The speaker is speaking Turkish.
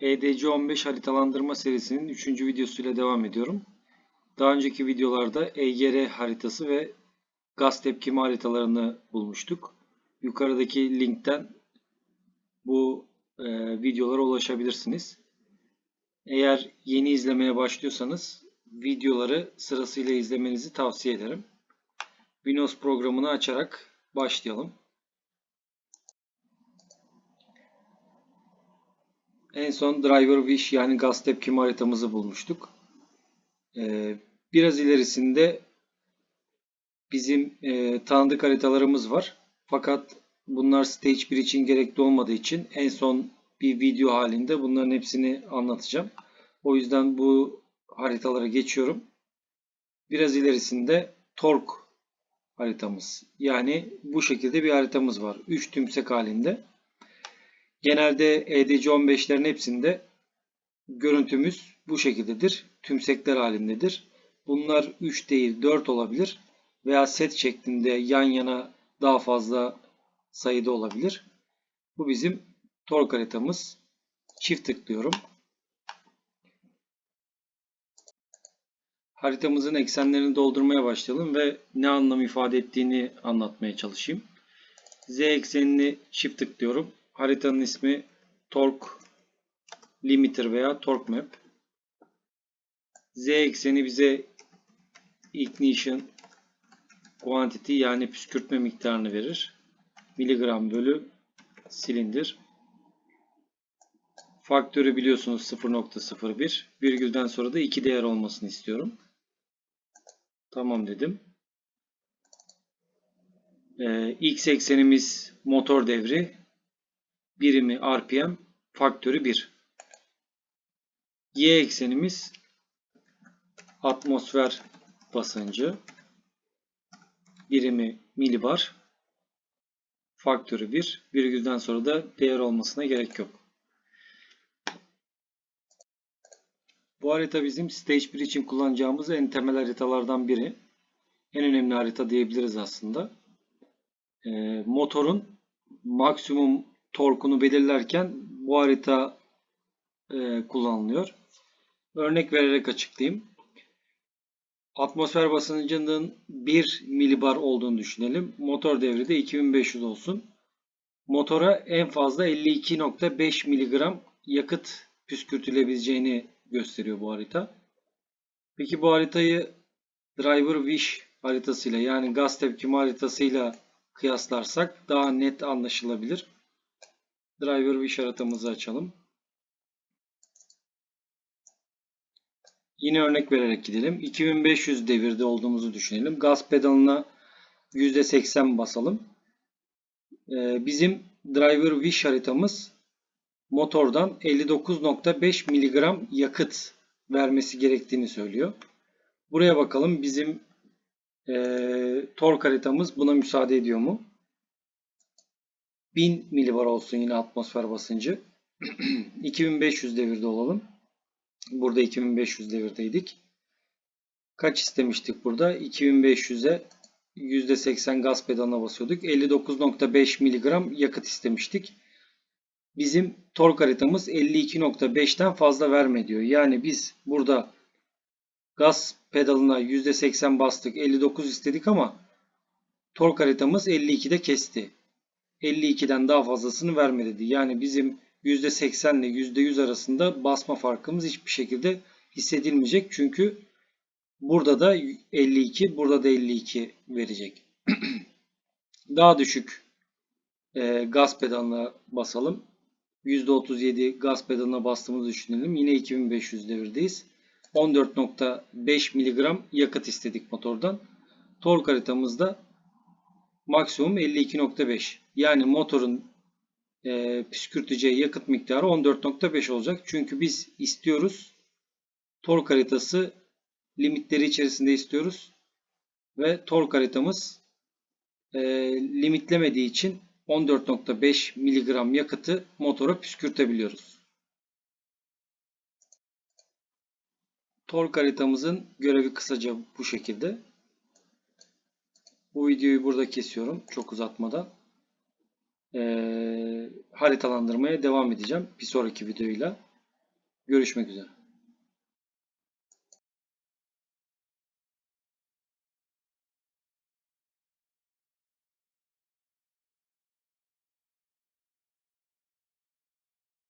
EDC 15 haritalandırma serisinin 3. videosuyla devam ediyorum. Daha önceki videolarda EGR haritası ve gaz tepkimi haritalarını bulmuştuk. Yukarıdaki linkten bu e, videolara ulaşabilirsiniz. Eğer yeni izlemeye başlıyorsanız videoları sırasıyla izlemenizi tavsiye ederim. Windows programını açarak başlayalım. En son driver wish yani gaz tepkimi haritamızı bulmuştuk. Ee, biraz ilerisinde bizim e, tanıdık haritalarımız var. Fakat bunlar stage 1 için gerekli olmadığı için en son bir video halinde bunların hepsini anlatacağım. O yüzden bu haritalara geçiyorum. Biraz ilerisinde torque haritamız. Yani bu şekilde bir haritamız var. 3 tümsek halinde. Genelde EDC 15'lerin hepsinde görüntümüz bu şekildedir. Tümsekler halindedir. Bunlar 3 değil 4 olabilir. Veya set şeklinde yan yana daha fazla sayıda olabilir. Bu bizim tork haritamız. Çift tıklıyorum. Haritamızın eksenlerini doldurmaya başlayalım ve ne anlam ifade ettiğini anlatmaya çalışayım. Z eksenini çift tıklıyorum. Haritanın ismi Torque Limiter veya Torque Map. Z ekseni bize ignition quantity yani püskürtme miktarını verir. Miligram bölü silindir. Faktörü biliyorsunuz 0.01. Virgülden sonra da 2 değer olmasını istiyorum. Tamam dedim. Ee, X eksenimiz motor devri. Birimi RPM. Faktörü 1. Y eksenimiz atmosfer basıncı. Birimi milibar. Faktörü 1. Virgülden sonra da değer olmasına gerek yok. Bu harita bizim Stage 1 için kullanacağımız en temel haritalardan biri. En önemli harita diyebiliriz aslında. Ee, motorun maksimum torkunu belirlerken bu harita e, kullanılıyor. Örnek vererek açıklayayım. Atmosfer basıncının 1 milibar olduğunu düşünelim. Motor devri de 2500 olsun. Motora en fazla 52.5 miligram yakıt püskürtülebileceğini gösteriyor bu harita. Peki bu haritayı Driver Wish haritasıyla yani gaz tepkimi haritasıyla kıyaslarsak daha net anlaşılabilir. Driver Wish haritamızı açalım. Yine örnek vererek gidelim. 2500 devirde olduğumuzu düşünelim. Gaz pedalına %80 basalım. Ee, bizim Driver Wish haritamız motordan 59.5 mg yakıt vermesi gerektiğini söylüyor. Buraya bakalım bizim e, tork haritamız buna müsaade ediyor mu? 1000 milibar olsun yine atmosfer basıncı. 2500 devirde olalım. Burada 2500 devirdeydik. Kaç istemiştik burada? 2500'e %80 gaz pedalına basıyorduk. 59.5 mg yakıt istemiştik. Bizim tork haritamız 52.5'ten fazla verme diyor. Yani biz burada gaz pedalına %80 bastık 59 istedik ama tork haritamız 52'de kesti. 52'den daha fazlasını verme dedi. Yani bizim %80 ile %100 arasında basma farkımız hiçbir şekilde hissedilmeyecek. Çünkü burada da 52, burada da 52 verecek. daha düşük e, gaz pedalına basalım. %37 gaz pedalına bastığımızı düşünelim. Yine 2500 devirdeyiz. 14.5 mg yakıt istedik motordan. Tork haritamızda maksimum 52.5. Yani motorun e, püskürteceği yakıt miktarı 14.5 olacak. Çünkü biz istiyoruz. Tork haritası limitleri içerisinde istiyoruz. Ve tork haritamız e, limitlemediği için 14.5 mg yakıtı motora püskürtebiliyoruz. Tork haritamızın görevi kısaca bu şekilde. Bu videoyu burada kesiyorum çok uzatmadan. Ee, haritalandırmaya devam edeceğim bir sonraki videoyla. Görüşmek üzere.